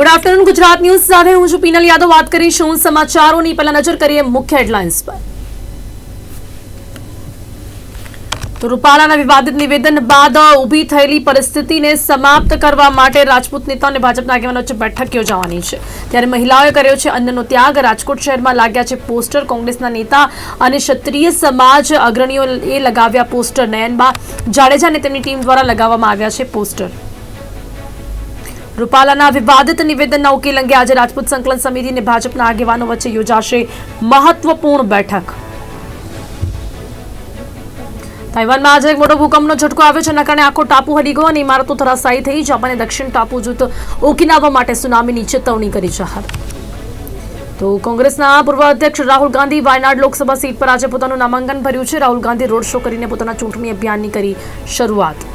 Good afternoon Gujarat news સાથે હું છું પીનલ યાદવ. વાત કરીશું સમાચારોની? પહેલા નજર કરીએ મુખ્ય હેડલાઇન્સ પર. તો રૂપાલાના વિવાદિત નિવેદન બાદ ઊભી થયેલી પરિસ્થિતિને સમાપ્ત કરવા માટે રાજપૂત નેતા અને ભાજપના આગેવાનો વચ્ચે બેઠક યોજાવાની છે. ત્યારે મહિલાઓએ કર્યો છે અન્નનો ત્યાગ. રાજકોટ શહેરમાં લાગ્યા છે પોસ્ટર. કોંગ્રેસના નેતા અને ક્ષત્રિય સમાજ અગ્રણીઓએ લગાવ્યા પોસ્ટર. નયનબા જાડેજા અને તેમની ટીમ દ્વારા લગાવવામાં આવ્યા છે પોસ્ટર. રૂપાલાના વિવાદિત નિવેદનના ઉકેલ અંગે આજે રાજપૂત સંકલન સમિતિ અને ભાજપના આગેવાનો વચ્ચે યોજાશે મહત્વપૂર્ણ બેઠક. તાઇવાનમાં આજે એક મોટો ભૂકંપનો ઝટકો આવ્યો છે. એના કારણે આખો ટાપુ હલી ગયો અને ઇમારતો ધરાશાયી થઈ. જાપાને દક્ષિણ ટાપુ જૂથ ઓકિનાવા માટે સુનામીની ચેતવણી કરી જાહેર. તો કોંગ્રેસના પૂર્વ અધ્યક્ષ રાહુલ ગાંધી વાયનાડ લોકસભા સીટ પર આજે પોતાનું નામાંકન ભર્યું છે. રાહુલ ગાંધી રોડ શો કરીને પોતાના ચૂંટણી અભિયાનની કરી શરૂઆત.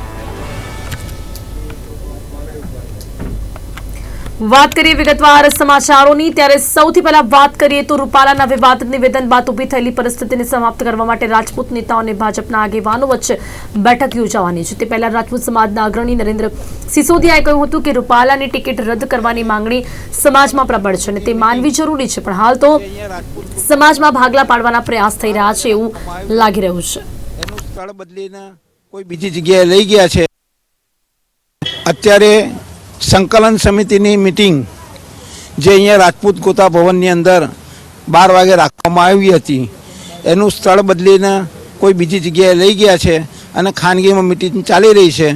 વાત કરીએ વિગતવાર સમાચારોની, ત્યારે સૌથી પહેલા વાત કરીએ તો રૂપાલાના વિવાદિત નિવેદન બાદ ઊભી થયેલી પરિસ્થિતિને સમાપ્ત કરવા માટે રાજપૂત નેતાઓ અને ભાજપના આગેવાનો વચ્ચે બેઠક યોજાવાની છે. તે પહેલા રાજપૂત સમાજના અગ્રણી નરેન્દ્ર સિસોદિયાએ કહ્યું હતું કે રૂપાલાની ટિકિટ રદ કરવાની માંગણી સમાજમાં પ્રબળ છે અને તે માનવી જરૂરી છે. પણ હાલ તો સમાજમાં ભાગલા પાડવાના પ્રયાસ થઈ રહ્યા છે એવું લાગી રહ્યું છે. કોઈ બીજી જગ્યાએ લઈ ગયા છે. અત્યારે સંકલન સમિતિની મિટિંગ જે અહીંયા રાજપૂત ગોતા ભવનની અંદર બાર વાગે રાખવામાં આવી હતી. એનું સ્થળ બદલીને કોઈ બીજી જગ્યાએ લઈ ગયા છે અને ખાનગીમાં મિટિંગ ચાલી રહી છે.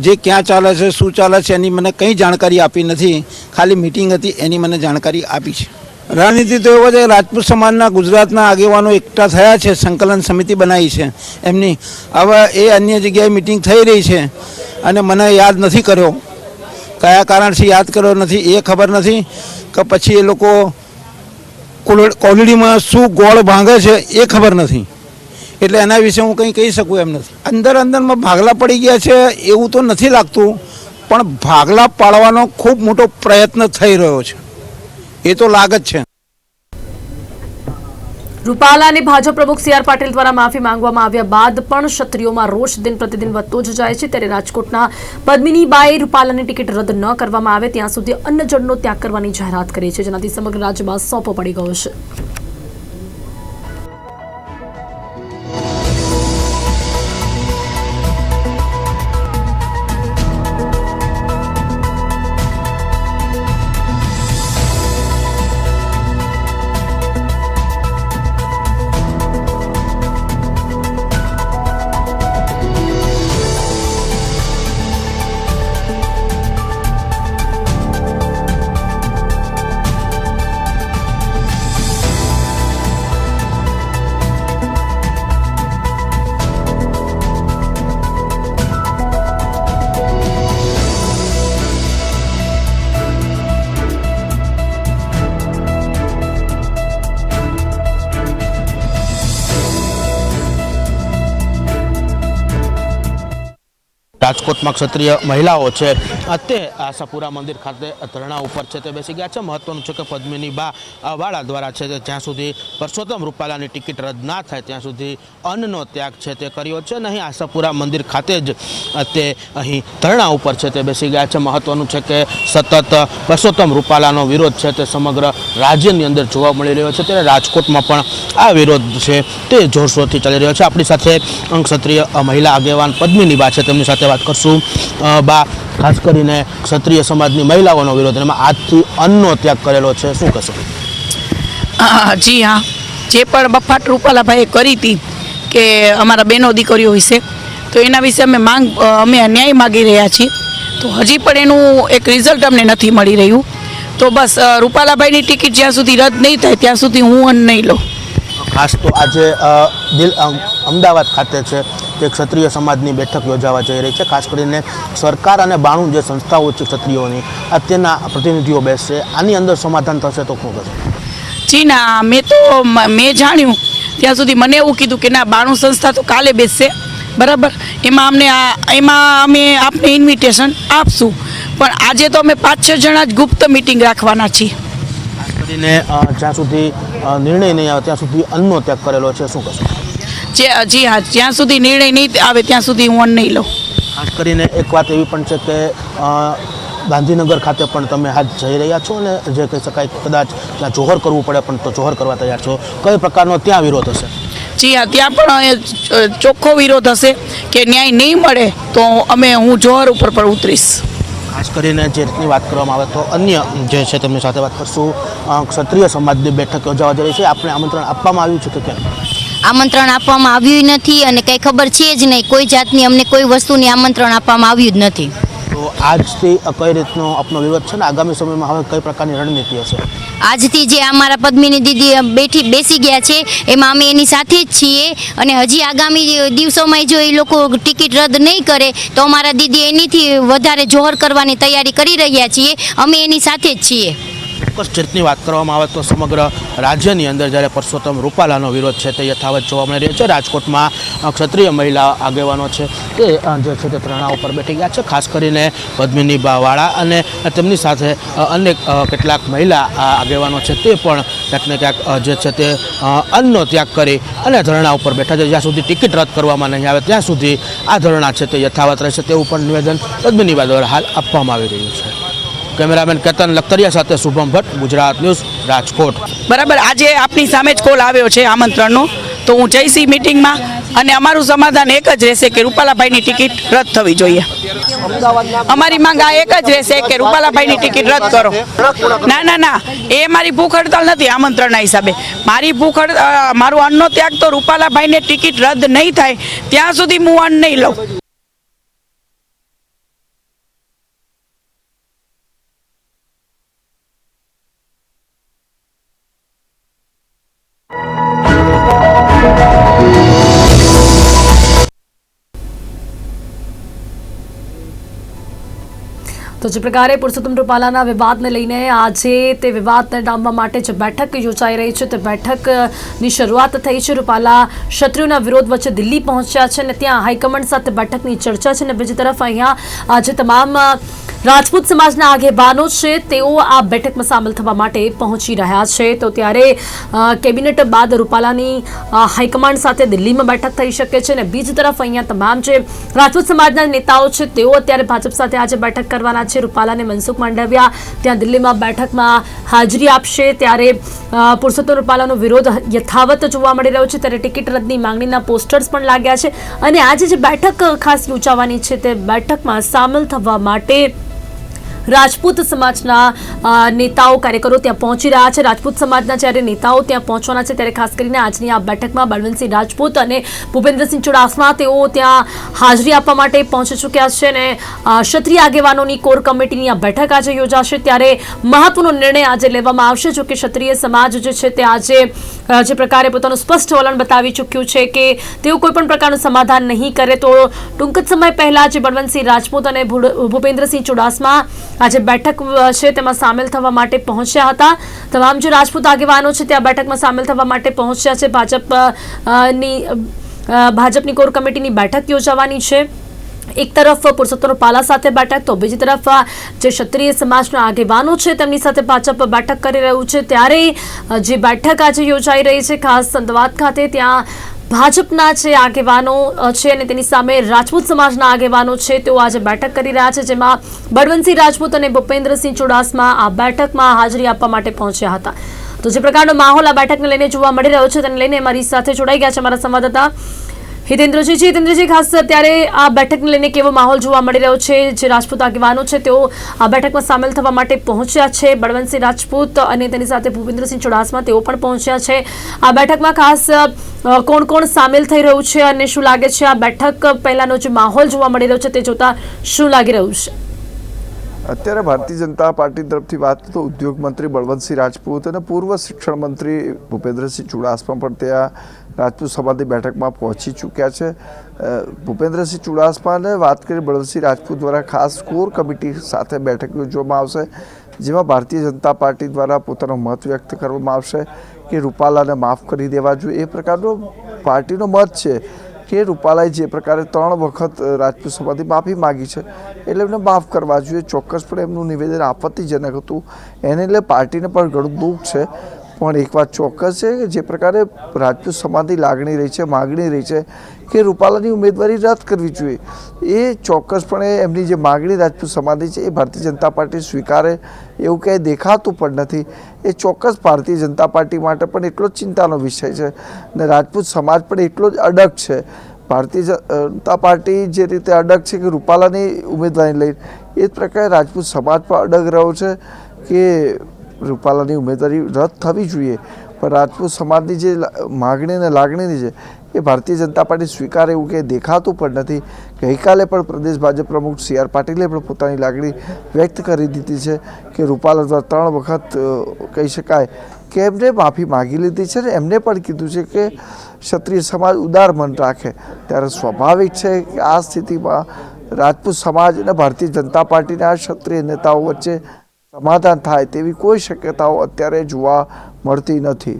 જે ક્યાં ચાલે છે, શું ચાલે છે એની મને કંઈ જાણકારી આપી નથી. ખાલી મિટિંગ હતી, એની મને જાણકારી આપી છે. રણનીતિ તો એવો છે, રાજપૂત સમાજના ગુજરાતના આગેવાનો એકઠા થયા છે, સંકલન સમિતિ બનાવી છે. એમની હવે એ અન્ય જગ્યાએ મિટિંગ થઈ રહી છે. અને મને યાદ નથી કર્યો. કયા કારણથી યાદ કર્યો નથી એ ખબર નથી કે પછી એ લોકો કોલ- કોલડીમાં શું ગોળ ભાંગે છે એ ખબર નથી. એટલે એના વિશે હું કંઈ કહી શકું એમ નથી. અંદર અંદરમાં ભાગલા પડી ગયા છે એવું તો નથી લાગતું, પણ ભાગલા પાડવાનો ખૂબ મોટો પ્રયત્ન થઈ રહ્યો છે. એ તો લાગ જ છે. રૂપાલા અને ભાજપ પ્રમુખ સી આર પાટીલ દ્વારા માફી માંગવામાં આવ્યા બાદ પણ ક્ષત્રિયોમાં રોષ દિન પ્રતિદિન વધતો જ જાય છે. ત્યારે રાજકોટના પદ્મિનીબાએ રૂપાલાની ટિકિટ રદ ન કરવામાં આવે, ત્યાં સુધી અન્નજળનો ત્યાગ કરવાની જાહેરાત કરી છે, જેનાથી સમગ્ર રાજ્યમાં સોંપો પડી ગયો છે. રાજકોટમાં ક્ષત્રિય મહિલાઓ છે. તે આશાપુરા મંદિર ખાતે ધરણા ઉપર છે તે બેસી ગયા છે. મહત્વનું છે કે પદ્મિની બા વાળા દ્વારા છે તે જ્યાં સુધી પરસોત્તમ રૂપાલાની ટિકિટ રદ ના થાય ત્યાં સુધી અન્નનો ત્યાગ છે તે કર્યો છે અને અહીં આશાપુરા મંદિર ખાતે જ તે અહીં ધરણા ઉપર છે તે બેસી ગયા છે. મહત્વનું છે કે સતત પરસોત્તમ રૂપાલાનો વિરોધ છે તે સમગ્ર રાજ્યની અંદર જોવા મળી રહ્યો છે. ત્યારે રાજકોટમાં પણ આ વિરોધ છે તે જોરશોરથી ચાલી રહ્યો છે. આપણી સાથે અંગ ક્ષત્રિય મહિલા આગેવાન પદ્મિની બા છે. તેમની સાથે વાત કરશું. બા, ખાસ કરીને ક્ષત્રિય સમાજની મહિલાઓનો વિરોધ એમાં આજથી અન્નનો ત્યાગ કરેલો છે. શું કહેશો? જી હા. જે પણ બફાટ રૂપાલાભાઈએ કરી હતી કે અમારા બેનો દીકરીઓ વિશે તો એના વિશે અમે માંગ અમે ન્યાય માગી રહ્યા છીએ. તો હજી પણ એનું એક રિઝલ્ટ અમને નથી મળી રહ્યું. તો બસ રૂપાલાભાઈની ટિકિટ જ્યાં સુધી રદ નહીં થાય ત્યાં સુધી હું અન્ન નહીં લઉં. ખાસ તો આજે દિલ અમદાવાદ ખાતે છે. તે ક્ષત્રિય સમાજની બેઠક યોજાવા જઈ રહી છે. ખાસ કરીને સરકાર અને બાણું જે સંસ્થાઓ છે ક્ષત્રિયોની અત્યારના પ્રતિનિધિઓ બેસશે. આની અંદર સમાધાન થશે તો શું થશે? જી ના મેં તો મેં જાણ્યું. ત્યાં સુધી મને એવું કીધું કે ના બાણું સંસ્થા તો કાલે બેસશે. બરાબર? એમાં અમને આ એમાં અમે આપને ઇન્વિટેશન આપશું. પણ આજે તો અમે પાંચ છ જણા જ ગુપ્ત મિટિંગ રાખવાના છીએ. કરીને જ્યાં સુધી નિર્ણય નહીં આવે ત્યાં સુધી અન્નનો ત્યાગ કરેલો છે. શું કહેશો? જે હા જ્યાં સુધી નિર્ણય નહીં આવે ત્યાં સુધી હું અન્ન નહીં લઉં. ખાસ કરીને એક વાત એવી પણ છે કે ગાંધીનગર ખાતે પણ તમે હાથ જઈ રહ્યા છો અને જે કહી શકાય કદાચ ત્યાં જોહર કરવું પડે પણ તો જોહર કરવા તૈયાર છો. કઈ પ્રકારનો ત્યાં વિરોધ હશે? જી હા ત્યાં પણ ચોખ્ખો વિરોધ હશે કે ન્યાય નહીં મળે તો અમે હું જોહર ઉપર પણ ઉતરીશ. ખાસ કરીને જે રીતની વાત કરવામાં આવે તો અન્ય જે છે તેમની સાથે વાત કરશું. ક્ષત્રિય સમાજની બેઠક યોજાવા જઈ રહી છે. આપણે આમંત્રણ આપવામાં આવ્યું છે કે કેમ? આમંત્રણ આપવામાં આવ્યું નથી અને કંઈ ખબર છે જ નહીં. કોઈ જાતની અમને કોઈ વસ્તુની આમંત્રણ આપવામાં આવ્યું જ નથી. તો આજથી કઈ રીતનો આપનો વિરોધ છે ને આગામી સમયમાં હવે કઈ પ્રકારની રણનીતિ હશે? આજથી જે અમારા પદ્મિની દીદી બેઠી બેસી ગયા છે એમાં અમે એની સાથે જ છીએ અને હજી આગામી દિવસોમાં જો એ લોકો ટિકિટ રદ નહીં કરે તો અમારા દીદી એનીથી વધારે જોહર કરવાની તૈયારી કરી રહ્યા છીએ. અમે એની સાથે જ છીએ. ચોક્કસ રીતની વાત કરવામાં આવે તો સમગ્ર રાજ્યની અંદર જ્યારે પરસોત્તમ રૂપાલાનો વિરોધ છે તે યથાવત જોવા મળી રહ્યો છે. રાજકોટમાં ક્ષત્રિય મહિલા આગેવાનો છે તે જે છે તે ત્રણા ઉપર બેઠી ગયા છે. ખાસ કરીને પદ્મિની બાવાળા અને તેમની સાથે અનેક કેટલાક મહિલા આગેવાનો છે તે પણ ક્યાંક ક્યાંક જે છે તે અન્નનો ત્યાગ કરી અને ધરણા ઉપર બેઠા છે. જ્યાં સુધી ટિકિટ રદ કરવામાં નહીં આવે, ત્યાં સુધી આ ધરણા છે તે યથાવત રહેશે તેવું પણ નિવેદન પદ્મિની દ્વારા હાલ આપવામાં આવી રહ્યું છે. કેમેરામેન કેતન લખતરિયા સાથે શુભમ ભટ્ટ, ગુજરાત ન્યૂઝ, રાજકોટ. બરાબર, આજે આપની સામે જ કોલ આવ્યો છે આમંત્રણનો. તો હું ઈ મિટિંગમાં અને અમારું સમાધાન એક જ રહેશે કે રૂપાલાભાઈની ટિકિટ રદ થવી જોઈએ. અમારી માંગ આ એક જ રહેશે કે રૂપાલાભાઈની ટિકિટ રદ કરો. ના ના ના, એ મારી ભૂખ હડતાલ નથી આમંત્રણના હિસાબે. મારી ભૂખ મારું અન્નનો ત્યાગ તો રૂપાલાભાઈને ટિકિટ રદ નહીં થાય, ત્યાં સુધી હું અન્ન નહીં લઉં. તો જે પ્રકારે પુરુષોત્તમ રૂપાલાના વિવાદને લઈને આજે તે વિવાદને ડામવા માટે જે બેઠક યોજાઈ રહી છે, તે બેઠકની શરૂઆત થઈ છે. રૂપાલા ક્ષત્રિયોના વિરોધ વચ્ચે દિલ્હી પહોંચ્યા છે અને ત્યાં હાઈકમાન્ડ સાથે બેઠકની ચર્ચા છે અને બીજી તરફ અહીંયા આજે તમામ રાજપૂત સમાજના આગેવાનો છે, તેઓ આ બેઠકમાં સામેલ થવા માટે પહોંચી રહ્યા છે. તો ત્યારે કેબિનેટ બાદ રૂપાલાની હાઈકમાન્ડ સાથે દિલ્હીમાં બેઠક થઈ શકે છે અને બીજી તરફ અહીંયા તમામ જે રાજપૂત સમાજના નેતાઓ છે, તેઓ અત્યારે ભાજપ સાથે આજે બેઠક કરવાના છે રૂપાલા અને મનસુખ માંડવિયા ત્યાં દિલ્હીમાં બેઠકમાં હાજરી આપશે. ત્યારે પુરુષોત્તમ રૂપાલાનો વિરોધ યથાવત જોવા મળી રહ્યો છે. ત્યારે ટિકિટ રદની માંગણીના પોસ્ટર્સ પણ લાગ્યા છે. અને આજે જે બેઠક ખાસ યોજાવાની છે તે બેઠકમાં સામેલ થવા માટે રાજપૂત સમાજના નેતાઓ, કાર્યકરો ત્યાં પહોંચી રહ્યા છે. રાજપૂત સમાજના જ્યારે નેતાઓ ત્યાં પહોંચવાના છે, ત્યારે ખાસ કરીને આજની આ બેઠકમાં બળવંતસિંહ રાજપૂત અને ભૂપેન્દ્રસિંહ ચુડાસમા તેઓ ત્યાં હાજરી આપવા માટે પહોંચી ચૂક્યા છે અને ક્ષત્રિય આગેવાનોની કોર કમિટીની આ બેઠક આજે યોજાશે. ત્યારે મહત્વનો નિર્ણય આજે લેવામાં આવશે, જો કે ક્ષત્રિય સમાજ જે છે તે આજે જે પ્રકારે પોતાનું સ્પષ્ટ વલણ બતાવી ચૂક્યું છે કે તેઓ કોઈપણ પ્રકારનું સમાધાન નહીં કરે. તો ટૂંક જ સમય પહેલાં જે બળવંતસિંહ રાજપૂત અને ભૂપેન્દ્રસિંહ ચુડાસમા આજે બેઠક છે તેમાં સામેલ થવા માટે પહોંચ્યા હતા. તમામ જે રાજપૂત આગેવાનો છે તે આ બેઠકમાં સામેલ થવા માટે પહોંચ્યા છે. ભાજપ અ, અ, ની ભાજપની કોર કમિટીની બેઠક યોજાવાની છે. એક તરફ પુરુષોત્તમ પાલા સાથે બેઠક તો બીજી તરફ જે ક્ષત્રિય સમાજના આગેવાનો છે તેમની સાથે ભાજપ બેઠક કરી રહ્યું છે. ત્યારે જે બેઠક આજે યોજાઈ રહી છે ખાસ સંદવાદ ખાતે ત્યાં ભાજપના જે આગેવાનો છે અને તેની સામે રાજપૂત સમાજના આગેવાનો છે, તેઓ આજે બેઠક કરી રહ્યા છે, જેમાં બળવંતસિંહ રાજપૂત અને ભૂપેન્દ્રસિંહ ચુડાસમા આ બેઠકમાં હાજરી આપવા માટે પહોંચ્યા હતા. તો જે પ્રકારનો માહોલ આ બેઠકને લઈને જોવા મળી રહ્યો છે, તેને લઈને મારી સાથે જોડાઈ ગયા છે અમારા સંવાદદાતા. હિતેન્દ્રજી, જી ખાસ અત્યારે આ બેઠકને લઈને કેવો માહોલ જોવા મળી રહ્યો છે? જે રાજપૂત આગેવાનો છે, તેઓ આ બેઠકમાં સામેલ થવા માટે પહોંચ્યા છે. બળવંતસિંહ રાજપૂત અને તેની સાથે ભૂપેન્દ્રસિંહ ચુડાસમા તેઓ પણ પહોંચ્યા છે. આ બેઠકમાં ખાસ કોણ કોણ સામેલ થઈ રહ્યું છે અને શું લાગે છે? આ બેઠક પહેલાનો જે માહોલ જોવા મળી રહ્યો છે, તે જોતા શું લાગી રહ્યું છે? અત્યારે ભારતીય જનતા પાર્ટી તરફથી વાત તો ઉદ્યોગ મંત્રી બળવંતસિંહ રાજપૂત અને પૂર્વ શિક્ષણ મંત્રી ભૂપેન્દ્રસિંહ ચુડાસમા પણ ત્યાં રાજપૂત સભાની બેઠકમાં પહોંચી ચૂક્યા છે. ભૂપેન્દ્રસિંહ ચુડાસમાને વાત કરી બળવંતસિંહ રાજપૂત દ્વારા ખાસ કોર કમિટી સાથે બેઠક યોજવામાં આવશે, જેમાં ભારતીય જનતા પાર્ટી દ્વારા પોતાનો મત વ્યક્ત કરવામાં આવશે કે રૂપાલાને માફ કરી દેવા જોઈએ. એ પ્રકારનો પાર્ટીનો મત છે કે રૂપાલાએ જે પ્રકારે ત્રણ વખત રાજપૂત સભાથી માફી માગી છે, એટલે એમને માફ કરવા જોઈએ. ચોક્કસપણે એમનું નિવેદન આપત્તિજનક હતું. એને એટલે પાર્ટીને પણ ઘણું દુઃખ છે. પણ એક વાત ચોક્કસ છે કે જે પ્રકારે રાજપૂત સમાજની લાગણી રહી છે, માગણી રહી છે કે રૂપાલાની ઉમેદવારી રદ કરવી જોઈએ. એ ચોક્કસપણે એમની જે માગણી રાજપૂત સમાજની છે એ ભારતીય જનતા પાર્ટી સ્વીકારે એવું ક્યાંય દેખાતું પણ નથી. એ ચોક્કસ ભારતીય જનતા પાર્ટી માટે પણ એટલો જ ચિંતાનો વિષય છે ને રાજપૂત સમાજ પણ એટલો જ અડગ છે. ભારતીય જનતા પાર્ટી જે રીતે અડગ છે કે રૂપાલાની ઉમેદવારી લઈ એ જ પ્રકારે રાજપૂત સમાજ પણ અડગ રહ્યો છે કે રૂપાલાની ઉમેદવારી રદ થવી જોઈએ. પણ રાજપૂત સમાજની જે માગણી અને લાગણીની છે, એ ભારતીય જનતા પાર્ટી સ્વીકારે એવું કે દેખાતું પણ નથી. ગઈકાલે પણ પ્રદેશ ભાજપ પ્રમુખ સી આર પાટીલે પણ પોતાની લાગણી વ્યક્ત કરી દીધી છે કે રૂપાલા દ્વારા ત્રણ વખત કહી શકાય કે એમને માફી માગી લીધી છે ને એમને પણ કીધું છે કે ક્ષત્રિય સમાજ ઉદાર મન રાખે. ત્યારે સ્વાભાવિક છે કે આ સ્થિતિમાં રાજપૂત સમાજ અને ભારતીય જનતા પાર્ટીના ક્ષત્રિય નેતાઓ વચ્ચે સમાધાન થાય તેવી કોઈ શક્યતાઓ અત્યારે જોવા મળતી નથી.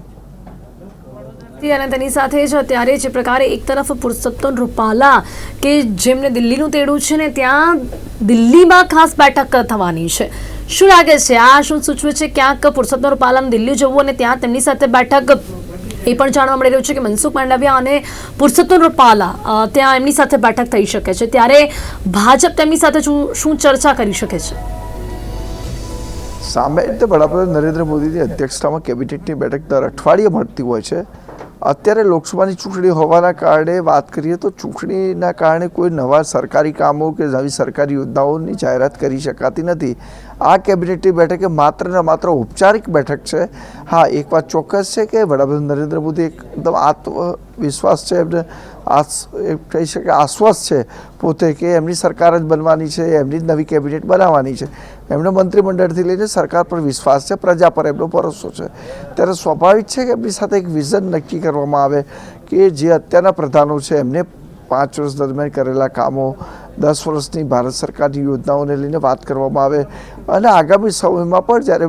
અને તેની સાથે જ અત્યારે જે પ્રકારે એક તરફ પુરુષોત્તમ રૂપાલા કે જેમને દિલ્હીનું તેડું છે ને ત્યાં દિલ્હીમાં ખાસ બેઠક થવાની છે. શું લાગે છે? આ શું સૂચવે છે? ક્યાંક પુરુષોત્તમ રૂપાલાને દિલ્હી જવું અને ત્યાં તેમની સાથે બેઠક? એ પણ જાણવા મળી રહ્યું છે કે મનસુખ માંડવિયા અને પુરુષોત્તમ રૂપાલા ત્યાં એમની સાથે બેઠક થઈ શકે છે. ત્યારે ભાજપ તેમની સાથે શું ચર્ચા કરી શકે છે? સામે રીતે વડાપ્રધાન નરેન્દ્ર મોદીની અધ્યક્ષતામાં કેબિનેટની બેઠક દર અઠવાડિયે મળતી હોય છે. અત્યારે લોકસભાની ચૂંટણી હોવાના કારણે વાત કરીએ તો ચૂંટણીના કારણે કોઈ નવા સરકારી કામો કે નવી સરકારી યોજનાઓની જાહેરાત કરી શકાતી નથી. આ કેબિનેટની બેઠક એ માત્ર ને માત્ર ઔપચારિક બેઠક છે. હા, એક વાત ચોક્કસ છે કે વડાપ્રધાન નરેન્દ્ર મોદી એકદમ આત્મવિશ્વાસ છે, એમને કહી શકે આશ્વાસ છે પોતે કે એમની સરકાર જ બનવાની છે, એમની જ નવી કેબિનેટ બનાવવાની છે. એમણે મંત્રીમંડળથી લઈને સરકાર પર વિશ્વાસ છે, પ્રજા પર એમનો ભરોસો છે. ત્યારે સ્વાભાવિક છે કે એમની સાથે એક વિઝન નક્કી કરવામાં આવે કે જે અત્યારના પ્રધાનો છે, એમને પાંચ વર્ષ દરમિયાન કરેલા કામો, દસ વર્ષની ભારત સરકારની યોજનાઓને લઈને વાત કરવામાં આવે અને આગામી સમયમાં પણ જ્યારે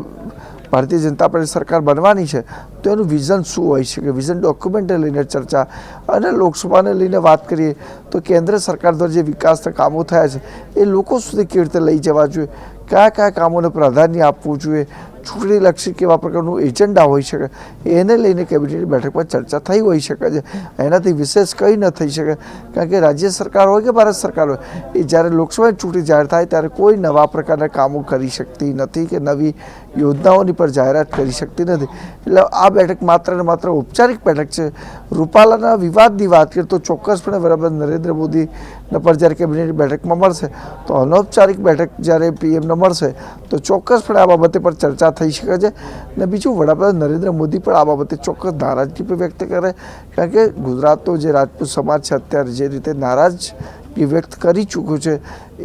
ભારતીય જનતા પાર્ટી સરકાર બનવાની છે, તો એનું વિઝન શું હોય છે કે વિઝન ડોક્યુમેન્ટને લઈને ચર્ચા અને લોકસભાને લઈને વાત કરીએ, તો કેન્દ્ર સરકાર દ્વારા જે વિકાસના કામો થયા છે, એ લોકો સુધી કેવી રીતે લઈ જવા જોઈએ? કયા કયા કામોને પ્રાધાન્ય આપવું જોઈએ? ચૂંટણીલક્ષી કેવા પ્રકારનું એજન્ડા હોઈ શકે. એને લઈને કેબિનેટની બેઠકમાં ચર્ચા થઈ હોઈ શકે છે. એનાથી વિશેષ કંઈ ન થઈ શકે. કારણ કે રાજ્ય સરકાર હોય કે ભારત સરકાર હોય, એ જ્યારે લોકસભાની ચૂંટણી જાહેર થાય ત્યારે કોઈ નવા પ્રકારના કામો કરી શકતી નથી કે નવી યોજનાઓની પર જાહેરાત કરી શકતી નથી. એટલે આ બેઠક માત્ર ને માત્ર ઔપચારિક બેઠક છે. રૂપાલાના વિવાદની વાત કરીએ તો ચોક્કસપણે વડાપ્રધાન નરેન્દ્ર મોદીના પર જ્યારે કેબિનેટની બેઠકમાં મળશે, તો અનૌપચારિક બેઠક જ્યારે પીએમને મળશે, તો ચોક્કસપણે આ બાબતે પર ચર્ચા થઈ શકે છે. ને બીજું વડાપ્રધાન નરેન્દ્ર મોદી પણ આ બાબતે ચોક્કસ નારાજગી પણ વ્યક્ત કરે. કારણ કે ગુજરાતનો જે રાજપૂત સમાજ છે, અત્યારે જે રીતે નારાજ વ્યક્ત કરી ચૂક્યું છે,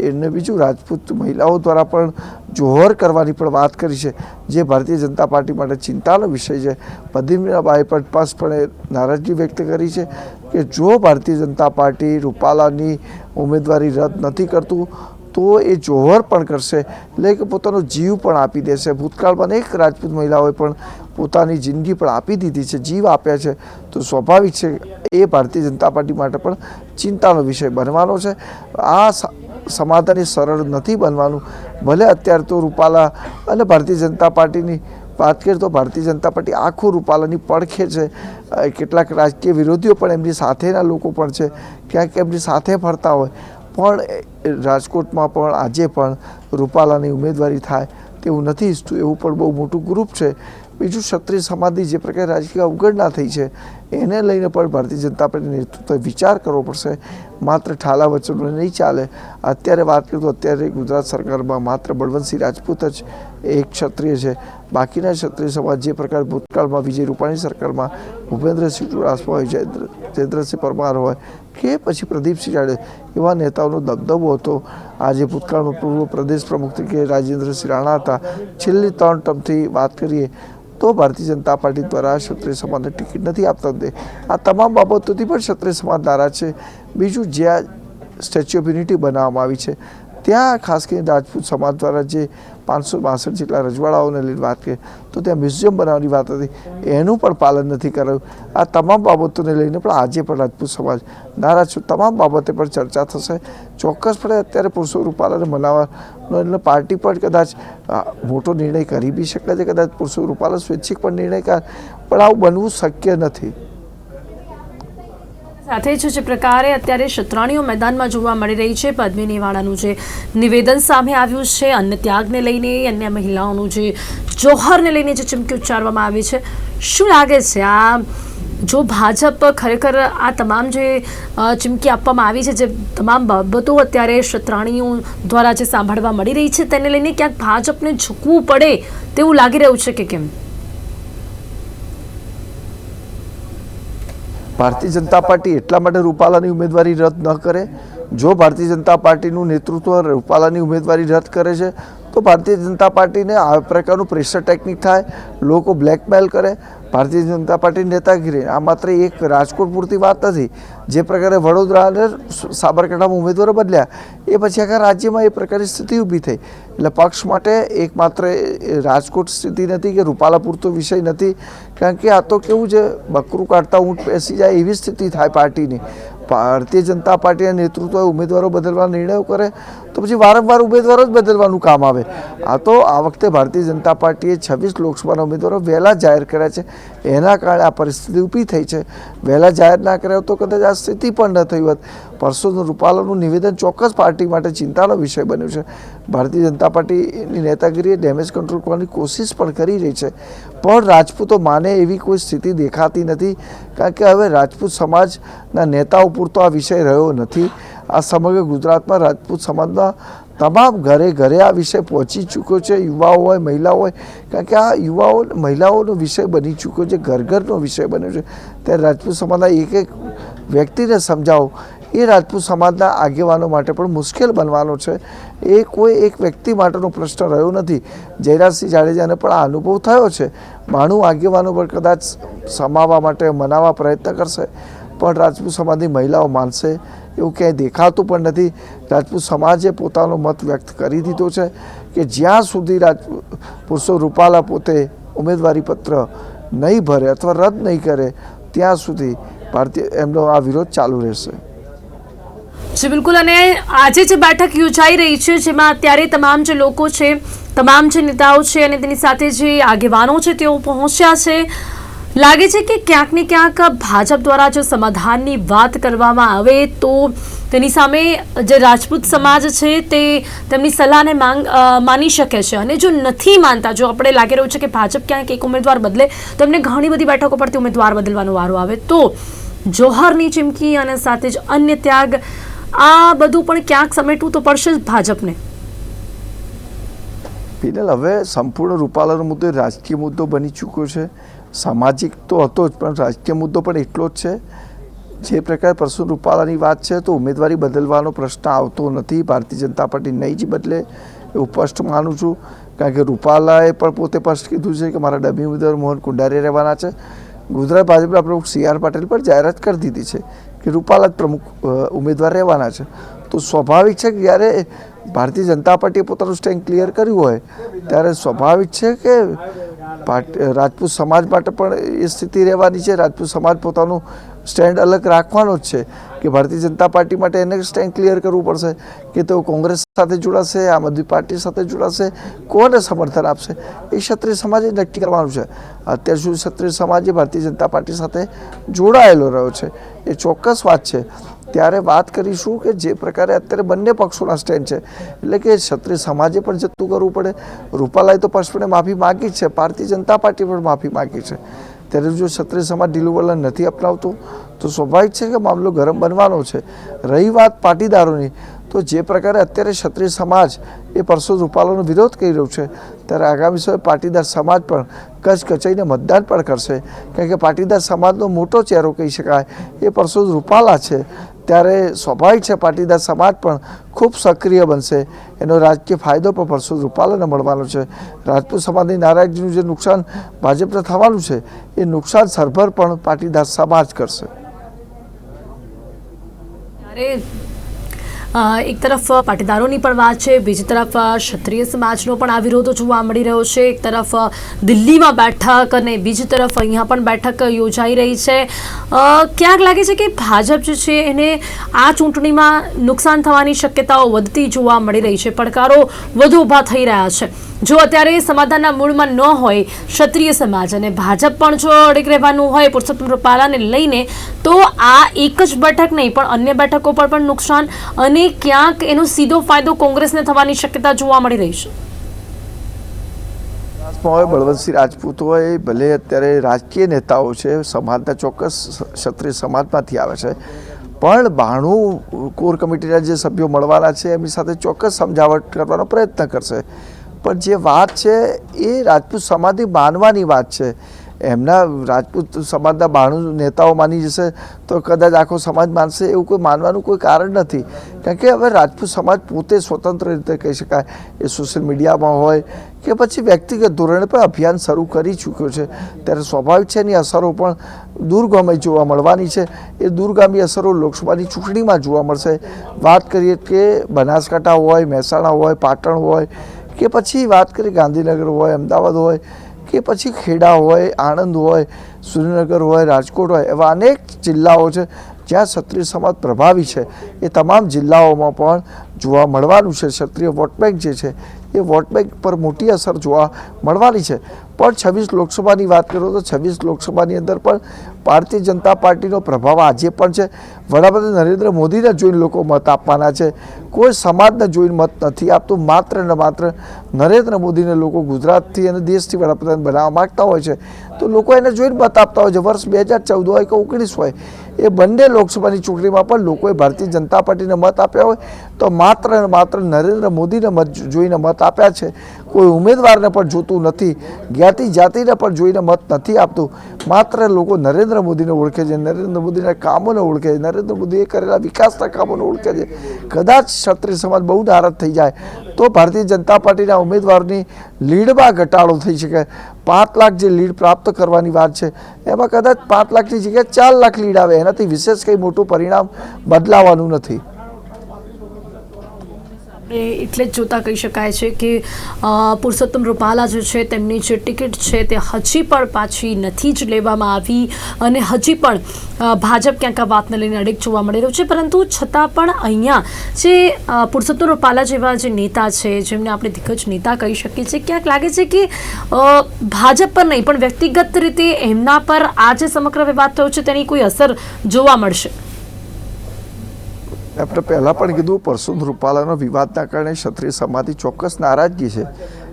એને બીજું રાજપૂત મહિલાઓ દ્વારા પણ જોહર કરવાની પણ વાત કરી છે. જે ભારતીય જનતા પાર્ટી માટે ચિંતાનો વિષય છે. પદ્મિનાબાઈ પણ સ્પષ્ટપણે નારાજગી વ્યક્ત કરી છે કે જો ભારતીય જનતા પાર્ટી રૂપાલાની ઉમેદવારી રદ નથી કરતું તો એ જોહર પણ કરશે. એટલે કે પોતાનો જીવ પણ આપી દેશે. ભૂતકાળમાં અનેક રાજપૂત મહિલાઓએ પણ પોતાની જિંદગી પણ આપી દીધી છે, જીવ આપ્યા છે. તો સ્વાભાવિક છે, એ ભારતીય જનતા પાર્ટી માટે પણ ચિંતાનો વિષય બનવાનો છે. આ સમાધાની સરળ નથી બનવાનું. ભલે અત્યારે તો રૂપાલા અને ભારતીય જનતા પાર્ટીની વાત કરીએ તો ભારતીય જનતા પાર્ટી આખું રૂપાલાની પડખે છે. કેટલાક રાજકીય વિરોધીઓ પણ એમની સાથેના લોકો પણ છે. ક્યાંક એમની સાથે ફરતા હોય. પણ રાજકોટમાં પણ આજે પણ રૂપાલાની ઉમેદવારી થાય તેવું નથી ઈચ્છતું. એવું પણ બહુ મોટું ગ્રુપ છે. બીજું ક્ષત્રિય સમાજની જે પ્રકારે રાજકીય અવગણના થઈ છે, એને લઈને પણ ભારતીય જનતા પાર્ટી નેતૃત્વે વિચાર કરવો પડશે. માત્ર ઠાલા વચનો નહીં ચાલે. અત્યારે વાત કરું તો અત્યારે ગુજરાત સરકારમાં માત્ર બળવંતસિંહ રાજપૂત જ એક ક્ષત્રિય છે. બાકીના ક્ષત્રિય સમાજ જે પ્રકાર ભૂતકાળમાં વિજય રૂપાણી સરકારમાં ભૂપેન્દ્રસિંહ ચુડાસમા હોય, જયેન્દ્ર, જયેન્દ્રસિંહ પરમાર હોય કે પછી પ્રદીપસિંહ જાડેજા એવા નેતાઓનો દબદબો હતો. આજે ભૂતકાળમાં પૂર્વ પ્રદેશ પ્રમુખ તરીકે રાજેન્દ્રસિંહ રાણા હતા. છેલ્લી ત્રણ ટર્મથી વાત કરીએ તો ભારતીય જનતા પાર્ટી દ્વારા ક્ષત્રિય સમાજને ટિકિટ નથી આપતા તે આ તમામ બાબતોથી પણ ક્ષત્રિય સમાજ નારાજ છે. બીજું જ્યાં સ્ટેચ્યુ ઓફ યુનિટી બનાવવામાં આવી છે. ત્યાં ખાસ કરીને રાજપૂત સમાજ દ્વારા જે પાંચસો બાસઠ જેટલા રજવાડાઓને લઈને વાત કરી, તો ત્યાં મ્યુઝિયમ બનાવવાની વાત હતી. એનું પણ પાલન નથી કરાયું. આ તમામ બાબતોને લઈને પણ આજે પણ રાજપૂત સમાજ નારાજ તમામ બાબતે પણ ચર્ચા થશે. ચોક્કસપણે અત્યારે પુરુષો રૂપાલાને મનાવવાનો એટલે પાર્ટી પણ કદાચ મોટો નિર્ણય કરી બી શકે છે. કદાચ પુરુષો રૂપાલા સ્વૈચ્છિક પણ નિર્ણય કરે પણ આવું બનવું શક્ય નથી. સાથે જ જે પ્રકારે અત્યારે શતરાણીઓ મેદાનમાં જોવા મળી રહી છે, પદ્મિની વાળાનું જે નિવેદન સામે આવ્યું છે અન્ય ત્યાગને લઈને, અન્ય મહિલાઓનું જે જોહરને લઈને જે ચીમકી ઉચ્ચારવામાં આવી છે. શું લાગે છે? આ જો ભાજપ ખરેખર આ તમામ જે ચીમકી આપવામાં આવી છે, જે તમામ બાબતો અત્યારે શતરાણીઓ દ્વારા જે સાંભળવા મળી રહી છે, તેને લઈને ક્યાંક ભાજપને ઝૂકવું પડે તેવું લાગી રહ્યું છે કે કેમ? ભારતીય જનતા પાર્ટી એટલા માટે રૂપાલાની ઉમેદવારી રદ ન કરે? જો ભારતીય જનતા પાર્ટીનું નેતૃત્વ રૂપાલાની ઉમેદવારી રદ કરે છે, તો ભારતીય જનતા પાર્ટીને આ પ્રકારનું પ્રેશર ટેકનિક થાય, લોકો બ્લેકમેલ કરે ભારતીય જનતા પાર્ટી નેતાગીરી. આ માત્ર એક રાજકોટ પૂરતી વાત નથી. જે પ્રકારે વડોદરા અને સાબરકાંઠામાં ઉમેદવારો બદલ્યા, એ પછી આખા રાજ્યમાં એ પ્રકારની સ્થિતિ ઊભી થઈ. એટલે પક્ષ માટે એકમાત્ર રાજકોટ સ્થિતિ નથી કે રૂપાલા પૂરતો વિષય નથી. કારણ કે આ તો કેવું છે, બકરું કાઢતા ઊંટ બેસી જાય એવી સ્થિતિ થાય પાર્ટીની. ભારતીય જનતા પાર્ટીના નેતૃત્વ ઉમેદવારો બદલવા નિર્ણયો કરે, તો પછી વારંવાર ઉમેદવારો જ બદલવાનું કામ આવે. આ તો આ વખતે ભારતીય જનતા પાર્ટીએ છવ્વીસ લોકસભાના ઉમેદવારો વહેલા જાહેર કર્યા છે. એના કારણે આ પરિસ્થિતિ ઊભી થઈ છે. વહેલા જાહેર ના કર્યા તો કદાચ આ સ્થિતિ પણ ન થઈ હોત. પરસોત્તમ રૂપાલાનું નિવેદન ચોક્કસ પાર્ટી માટે ચિંતાનો વિષય બન્યું છે. ભારતીય જનતા પાર્ટીની નેતાગીરીએ ડેમેજ કંટ્રોલ કરવાની કોશિશ પણ કરી રહી છે. પણ રાજપૂતો માને એવી કોઈ સ્થિતિ દેખાતી નથી, કારણ કે હવે રાજપૂત સમાજના નેતાઓ પૂરતો આ વિષય રહ્યો નથી. આ સમગ્ર ગુજરાતમાં રાજપૂત સમાજના તમામ ઘરે ઘરે આ વિષય પહોંચી ચૂક્યો છે. યુવાઓ હોય, મહિલાઓ હોય, કારણ કે આ યુવાઓ, મહિલાઓનો વિષય બની ચૂક્યો છે. ઘર ઘરનો વિષય બન્યો છે. ત્યારે રાજપૂત સમાજના એક એક વ્યક્તિને સમજાવો. એ રાજપૂત સમાજના આગેવાનો માટે પણ મુશ્કેલ બનવાનો છે. એ કોઈ એક વ્યક્તિ માટેનો પ્રશ્ન રહ્યો નથી. જયરાજસિંહ જાડેજાને પણ આ અનુભવ થયો છે. માણું આગેવાનો પર કદાચ સમાવવા માટે મનાવવા પ્રયત્ન કરશે. પણ રાજપૂત સમાજની મહિલાઓ માનશે એવું ક્યાંય દેખાતું પણ નથી. રાજપૂત સમાજે પોતાનો મત વ્યક્ત કરી દીધો છે કે જ્યાં સુધી રાજપૂત પુરુષો રૂપાલા પોતે ઉમેદવારી પત્ર નહીં ભરે અથવા રદ નહીં કરે, ત્યાં સુધી ભારતીય એમનો આ વિરોધ ચાલુ રહેશે. જી, બિલકુલ. અને આજે જે બેઠક યોજાઈ રહી છે, જેમાં અત્યારે તમામ જે લોકો છે, તમામ જે નેતાઓ છે અને તેની સાથે જે આગેવાનો છે, તેઓ પહોંચ્યા છે. લાગે છે કે ક્યાંક ને ક્યાંક ભાજપ દ્વારા જો સમાધાનની વાત કરવામાં આવે તો તેની સામે જે રાજપૂત સમાજ છે, તે તેમની સલાહને માંગ માની શકે છે. અને જો નથી માનતા, જો આપણે લાગી રહ્યું છે કે ભાજપ ક્યાંક એક ઉમેદવાર બદલે, તો એમને ઘણી બધી બેઠકો પરથી ઉમેદવાર બદલવાનો વારો આવે. તો, જોહરની ચીમકી અને સાથે જ અન્ય ત્યાગ આ બધું પણ ક્યાંક સમેટવું તો પડશે જ ભાજપને. પીનલ, હવે સંપૂર્ણ રૂપાલાનો મુદ્દો રાજકીય મુદ્દો બની ચૂક્યો છે. સામાજિક તો હતો જ, પણ રાજકીય મુદ્દો પણ એટલો જ છે. જે પ્રકારે પરસુ રૂપાલાની વાત છે, તો ઉમેદવારી બદલવાનો પ્રશ્ન આવતો નથી. ભારતીય જનતા પાર્ટી નહીં જ બદલે, એવું સ્પષ્ટ માનું છું. કારણ કે રૂપાલાએ પણ પોતે સ્પષ્ટ કીધું છે કે મારા ડમી ઉમેદવાર મોહન કુંડારી રહેવાના છે. ગુજરાત ભાજપના પ્રમુખ સી આર પાટીલ પણ જાહેરાત કરી દીધી છે કે રૂપાલા પ્રમુખ ઉમેદવાર રહેવાના છે. તો સ્વાભાવિક છે કે જ્યારે ભારતીય જનતા પાર્ટીએ પોતાનું સ્ટેન્ડ ક્લિયર કર્યું હોય, ત્યારે સ્વાભાવિક છે કે રાજપૂત સમાજ માટે પણ એ સ્થિતિ રહેવાની છે. રાજપૂત સમાજ પોતાનું સ્ટેન્ડ અલગ રાખવાનો જ છે કે ભારતીય જનતા પાર્ટી માટે એને સ્ટેન્ડ ક્લિયર કરવું પડશે કે તેઓ કોંગ્રેસ સાથે જોડાશે, આમ આદમી પાર્ટી સાથે જોડાશે, કોને સમર્થન આપશે? એ ક્ષત્રિય સમાજે નક્કી કરવાનું છે. અત્યાર સુધી ક્ષત્રિય સમાજે ભારતીય જનતા પાર્ટી સાથે જોડાયેલો રહ્યો છે. એ ચોક્કસ વાત છે. ત્યારે વાત કરીશું કે જે પ્રકારે અત્યારે બંને પક્ષોના સ્ટેન્ડ છે. એટલે કે ક્ષત્રિય સમાજે પણ જતું કરવું પડે. રૂપાલાએ તો સ્પષ્ટપણે માફી માગી છે. ભારતીય જનતા પાર્ટી પણ માફી માગી છે. ત્યારે જો ક્ષત્રિય સમાજ ઢીલું નથી અપનાવતું, તો સ્વાભાવિક છે કે મામલો ગરમ બનવાનો છે. રહી વાત પાટીદારોની. તો જે પ્રકારે અત્યારે ક્ષત્રિય સમાજ એ પરસો રૂપાલાનો વિરોધ કરી રહ્યો છે, ત્યારે આગામી સમયે પાટીદાર સમાજ પણ કચ્છ કચાઈને મતદાન પણ કરશે. કારણ કે પાટીદાર સમાજનો મોટો ચહેરો કહી શકાય, એ પરસો રૂપાલા છે. ત્યારે સ્વાભાવિક છે પાટીદાર સમાજ પણ ખૂબ સક્રિય બનશે. એનો રાજકીય ફાયદો પણ પરસોત્તમ રૂપાલાને મળવાનો છે. રાજપૂત સમાજની નારાયણજીનું જે નુકસાન ભાજપને થવાનું છે, એ નુકસાન સરભર પણ પાટીદાર સમાજ કરશે. એક તરફ પાટીદારોની પણ વાત છે, બીજી તરફ ક્ષત્રિય સમાજનો પણ આ વિરોધ જોવા મળી રહ્યો છે. એક તરફ દિલ્હીમાં બેઠક અને બીજી તરફ અહીંયા પણ બેઠક યોજાઈ રહી છે. ક્યાંક લાગે છે કે ભાજપ જે છે એને આ ચૂંટણીમાં નુકસાન થવાની શક્યતાઓ વધતી જોવા મળી રહી છે. પડકારો વધુ ઊભા થઈ રહ્યા છે. જો અત્યારે સમાધાનના મૂળમાં ન હોય ક્ષત્રિય સમાજ અને ભાજપ પણ જો અડગ રહેવાનું હોય પુરુષોત્તમ રૂપાલાને લઈને, તો આ એક જ બેઠક નહીં, પણ અન્ય બેઠકો પર પણ નુકસાન અને ક્યાંક એનો સીધો ફાયદો કોંગ્રેસને થવાની શક્યતા જોવા મળી રહી છે. હોય બળવંતસિંહ રાજપૂત હોય ભલે અત્યારે રાજકીય નેતાઓ છે, સમાજના ચોક્કસ ક્ષત્રિય સમાજમાંથી આવે છે, પણ બાણું કોર કમિટીના જે સભ્યો મળવાના છે, એમની સાથે ચોક્કસ સમજાવટ કરવાનો પ્રયત્ન કરશે. પણ જે વાત છે એ રાજપૂત સમાજની માનવાની વાત છે. એમના રાજપૂત સમાજના બાણું નેતાઓ માની જશે તો કદાચ આખો સમાજ માનશે એવું કોઈ માનવાનું કોઈ કારણ નથી. કારણ કે હવે રાજપૂત સમાજ પોતે સ્વતંત્ર રીતે કહી શકાય, એ સોશિયલ મીડિયામાં હોય કે પછી વ્યક્તિગત ધોરણે પણ અભિયાન શરૂ કરી ચૂક્યો છે. ત્યારે સ્વાભાવિક છે એની અસરો પણ દૂરગામી જોવા મળવાની છે. એ દૂરગામી અસરો લોકસભાની ચૂંટણીમાં જોવા મળશે. વાત કરીએ કે બનાસકાંઠા હોય, મહેસાણા હોય, પાટણ હોય કે પછી વાત કરીએ ગાંધીનગર હોય, અમદાવાદ હોય, કે પછી ખેડા હોય, આણંદ હોય, સુરેન્દ્રનગર હોય, રાજકોટ હોય, એવા અનેક જિલ્લાઓ છે જ્યાં ક્ષત્રિય સમાજ પ્રભાવી છે. એ તમામ જિલ્લાઓમાં પણ જોવા મળવાનું છે. ક્ષત્રિય વોટ બેંક જે છે, એ વોટ બેંક પર મોટી અસર જોવા મળવાની છે. પણ છવ્વીસ લોકસભાની વાત કરો તો છવ્વીસ લોકસભાની અંદર પણ ભારતીય જનતા પાર્ટીનો પ્રભાવ આજે પણ છે. વડાપ્રધાન નરેન્દ્ર મોદીને જોઈને લોકો મત આપવાના છે. કોઈ સમાજને જોઈને મત નથી આપતું. માત્ર ને માત્ર નરેન્દ્ર મોદીને લોકો ગુજરાતથી અને દેશથી વડાપ્રધાન બનાવવા માગતા હોય છે. તો લોકો એને જોઈને મત આપતા હોય છે. વર્ષ બે હજાર ચૌદ હોય કે ઓગણીસ હોય, એ બંને લોકસભાની ચૂંટણીમાં પણ લોકોએ ભારતીય જનતા પાર્ટીને મત આપ્યા હોય તો માત્ર ને માત્ર નરેન્દ્ર મોદીને મત જોઈને મત આપ્યા છે. કોઈ ઉમેદવારને પણ જોતું નથી. જ્ઞાતિ જાતિને પણ જોઈને મત નથી આપતું. માત્ર લોકો નરેન્દ્ર મોદીને ઓળખે છે. નરેન્દ્ર મોદીના કામોને ઓળખે છે. નરેન્દ્ર મોદીએ કરેલા વિકાસના કામોને ઓળખે છે. કદાચ ક્ષત્રિય સમાજ બહુ નારાજ થઈ જાય, તો ભારતીય જનતા પાર્ટીના ઉમેદવારની લીડમાં ઘટાડો થઈ શકે. પાંચ લાખ જે લીડ પ્રાપ્ત કરવાની વાત છે, એમાં કદાચ પાંચ લાખની જગ્યાએ ચાર લાખ લીડ આવે, એનાથી વિશેષ કંઈ મોટું પરિણામ બદલાવાનું નથી. આપણે એટલે જ જોતા કહી શકાય છે કે પુરુષોત્તમ રૂપાલા જે છે, તેમની જે ટિકિટ છે તે હજી પણ પાછી નથી જ લેવામાં આવી અને હજી પણ ભાજપ ક્યાંક આ વાતને લઈને અડીક જોવા મળી રહ્યું છે. પરંતુ છતાં પણ અહીંયા જે પુરુષોત્તમ રૂપાલા જેવા જે નેતા છે, જેમને આપણે દિગ્ગજ નેતા કહી શકીએ છીએ, ક્યાંક લાગે છે કે ભાજપ પર નહીં, પણ વ્યક્તિગત રીતે એમના પર આ જે સમગ્ર વિવાદ થયો છે તેની કોઈ અસર જોવા મળશે? આપણે પહેલાં પણ કીધું, પરસોત્તમ રૂપાલાનો વિવાદના કારણે ક્ષત્રિય સમાજની ચોક્કસ નારાજગી છે.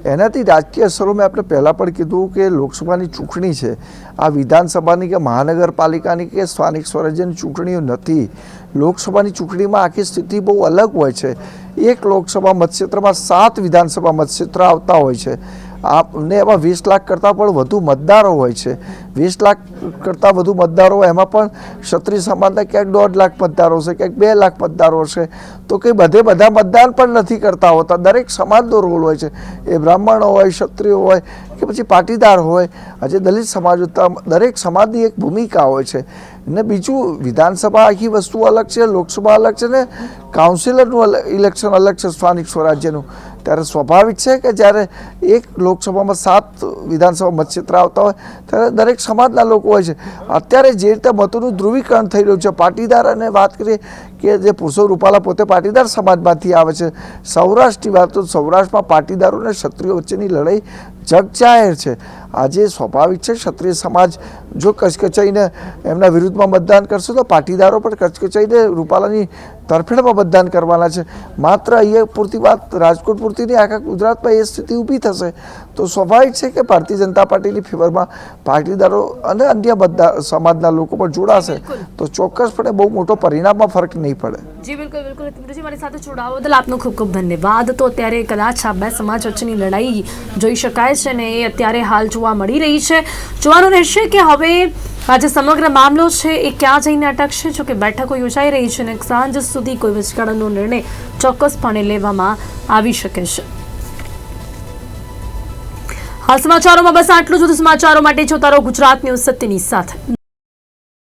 એનાથી રાજકીય અસરો મેં આપણે પહેલાં પણ કીધું કે લોકસભાની ચૂંટણી છે. આ વિધાનસભાની કે મહાનગરપાલિકાની કે સ્થાનિક સ્વરાજ્યની ચૂંટણીઓ નથી. લોકસભાની ચૂંટણીમાં આખી સ્થિતિ બહુ અલગ હોય છે. એક લોકસભા મતક્ષેત્રમાં સાત વિધાનસભા મતક્ષેત્ર આવતા હોય છે. આપને એમાં વીસ લાખ કરતાં પણ વધુ મતદારો હોય છે. વીસ લાખ કરતાં વધુ મતદારો એમાં પણ ક્ષત્રિય સમાજના ક્યાંક દોઢ લાખ મતદારો છે, ક્યાંક બે લાખ મતદારો છે. તો કંઈ બધે બધા મતદાન પણ નથી કરતા હોતા. દરેક સમાજનો રોલ હોય છે. એ બ્રાહ્મણો હોય, ક્ષત્રિયો હોય કે પછી પાટીદાર હોય, આજે દલિત સમાજ દરેક સમાજની એક ભૂમિકા હોય છે. ને બીજું, વિધાનસભા આખી વસ્તુ અલગ છે, લોકસભા અલગ છે ને કાઉન્સિલરનું ઇલેક્શન અલગ છે, સ્થાનિક સ્વરાજ્યનું. ત્યારે સ્વાભાવિક છે કે જ્યારે એક લોકસભામાં સાત વિધાનસભા મતક્ષેત્ર આવતા હોય, ત્યારે દરેક સમાજના લોકો હોય છે. અત્યારે જે રીતે મતોનું ધ્રુવીકરણ થઈ રહ્યું છે, પાટીદાર અને વાત કરીએ કે જે પુરુષો રૂપાલા પોતે પાટીદાર સમાજમાંથી આવે છે. સૌરાષ્ટ્રની વાત તો સૌરાષ્ટ્રમાં પાટીદારો અને ક્ષત્રિયો વચ્ચેની લડાઈ જગજાહેર છે. આજે સ્વાભાવિક છે ક્ષત્રિય સમાજ જો કચકચાઈને એમના વિરુદ્ધમાં મતદાન કરશે તો પાટીદારો પણ કચકચાઈને રૂપાલાની તરફેણમાં મતદાન કરવાના છે. માત્ર અહીંયા પૂરતી વાત રાજકોટ પૂરતી નહીં આખા ગુજરાતમાં એ સ્થિતિ ઊભી થશે. તો સ્વાભાવિક છે કે ભારતીય જનતા પાર્ટીની ફેવરમાં પાટીદારો અને અન્ય બધા સમાજના લોકો પણ જોડાશે. તો ચોક્કસપણે બહુ મોટો પરિણામમાં ફરક નહીં પડે. જી, બિલકુલ બિલકુલ. હિતેન્દ્રજી મારી સાથે જોડાવા. બદલ આપનો ખૂબ ખૂબ ધન્યવાદ. તો અત્યારે કદાચ આ બે સમાજ વચ્ચેની લડાઈ જોઈ શકાય છે ને એ અત્યારે હાલ જોવા મળી રહી છે. જોવાનું રહેશે કે હવે આ જે સમગ્ર મામલો છે એ ક્યાં જઈને અટકશે? જો કે બેઠકો યોજાઈ રહી છે અને સાંજ સુધી કોઈ વચગાળાનો નિર્ણય ચોક્કસપણે લેવામાં આવી શકે છે. હાલ સમાચારોમાં બસ આટલું જ. સમાચારો માટે જોતા રહો ગુજરાત ન્યૂઝ સત્યની સાથે.